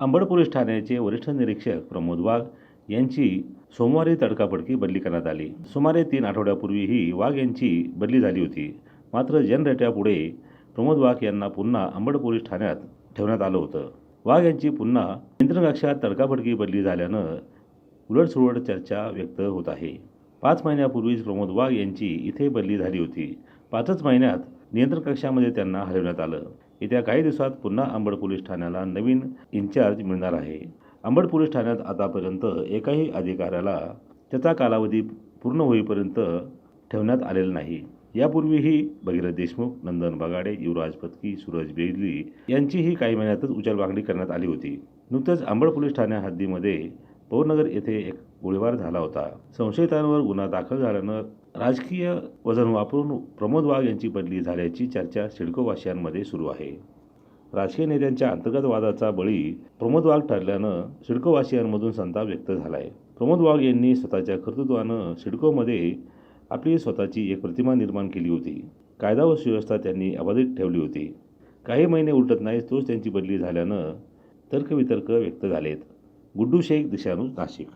Ambad police ठाण्याचे वरिष्ठ निरीक्षक प्रमोद वाघ यांची सोमवारी तडकाफडकी बदली करण्यात आली. सुमारे तीन आठवड्यापूर्वीही वाघ यांची बदली झाली होती. मात्र जनरेट्यापुढे प्रमोद वाघ यांना पुन्हा अंबड पोलीस ठाण्यात ठेवण्यात आलं होतं. वाघ यांची पुन्हा नियंत्रण कक्षात तडकाफडकी बदली झाल्यानं उलटसुलट चर्चा व्यक्त होत आहे. पाच महिन्यापूर्वीच प्रमोद वाघ यांची इथे बदली झाली होती. पाचच महिन्यात नियंत्रण कक्षामध्ये त्यांना हलवण्यात आलं. येत्या काही दिवसात पुन्हा अंबड पोलीस ठाण्याला नवीन इन्चार्ज मिळणार आहे. अंबड पोलीस ठाण्यात आतापर्यंत एकाही अधिकाऱ्याला त्याचा कालावधी पूर्ण होईपर्यंत ठेवण्यात आलेला नाही. यापूर्वीही भगीरथ देशमुख नंदन बगाडे युवराज पत्की सूरज बेजली यांचीही काही महिन्यातच उचलबांगडी करण्यात आली होती. नुकतंच अंबड पोलीस ठाण्या हद्दीमध्ये पवनगर येथे एक गोळीबार झाला होता. संशयितांवर गुन्हा दाखल झाल्यानं राजकीय वजन वापरून प्रमोद वाघ यांची बदली झाल्याची चर्चा सिडकोवासियांमध्ये सुरू आहे. राजकीय नेत्यांच्या अंतर्गत वादाचा बळी प्रमोद वाघ ठरल्यानं सिडकोवासियांमधून संताप व्यक्त झाला आहे प्रमोद वाघ यांनी स्वतःच्या कर्तृत्वानं सिडकोमध्ये आपली स्वतःची एक प्रतिमा निर्माण केली होती. कायदा व सुव्यवस्था त्यांनी अबाधित ठेवली होती. काही महिने उलटत नाही तोच त्यांची बदली झाल्यानं तर्कवितर्क व्यक्त झालेत. గుడ్డు షేక్ దిశాను నాసిక్